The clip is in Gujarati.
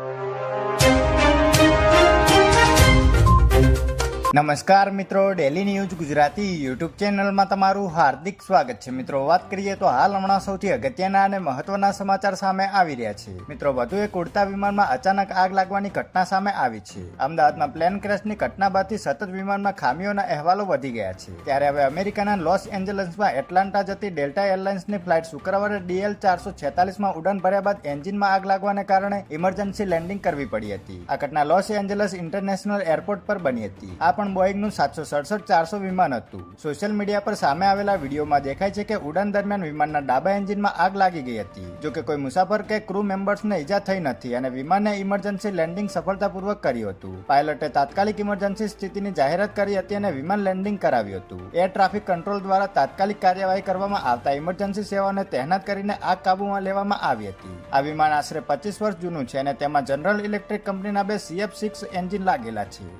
you. નમસ્કાર મિત્રો ડેલી ન્યૂઝ ગુજરાતી યુટ્યુબ ચેનલમાં તમારું હાર્દિક સ્વાગત છે. મિત્રો, વાત કરીએ તો હાલ હમણાં સૌથી અગત્યના અને મહત્વના સમાચાર સામે આવી રહ્યા છે. મિત્રો, વધુ એક ઉડતા વિમાનમાં અચાનક આગ લાગવાની ઘટના સામે આવી છે. અમદાવાદમાં પ્લેન ક્રેશની ઘટના બાદથી સતત વિમાનમાં ખામીઓના અહેવાલો વધી ગયા છે. ત્યારે હવે અમેરિકાના લોસ એન્જલસમાં એટલાન્ટા જતી ડેલ્ટા એરલાઇન્સની ફ્લાઇટ શુક્રવારે ડીએલ ચારસો છેતાલીસમાં ઉડાન ભર્યા બાદ એન્જિનમાં આગ લાગવાને કારણે ઇમરજન્સી લેન્ડિંગ કરવી પડી હતી. આ ઘટના લોસ એન્જલસ ઇન્ટરનેશનલ એરપોર્ટ પર બની હતી. આ પણ બોઈંગનું સાતસો સડસઠ, ચારસો વિમાન હતું. સોશિયલ મીડિયા પર સામે આવેલા વિડીયોમાં દેખાય છે કે ઉડાન દરમિયાન વિમાનના ડાબા એન્જિનમાં આગ લાગી ગઈ હતી. જો કે કોઈ મુસાફર કે ક્રૂ મેમ્બર્સને ઈજા થઈ નથી અને વિમાને ઇમરજન્સી લેન્ડિંગ સફળતાપૂર્વક કર્યું હતું. પાયલટે તાત્કાલિક ઇમરજન્સી સ્થિતિની જાહેરાત કરી હતી અને વિમાન લેન્ડિંગ કરાવ્યું હતું. એર ટ્રાફિક કંટ્રોલ દ્વારા તાત્કાલિક કાર્યવાહી કરવામાં આવતા ઇમરજન્સી સેવાઓને તહેનાત કરીને આગ કાબૂમાં લેવામાં આવી હતી. આ વિમાન આશરે પચીસ વર્ષ જૂનું છે અને તેમાં જનરલ ઇલેક્ટ્રિક કંપનીના બે સીએફ સિક્સ એન્જિન લાગેલા છે.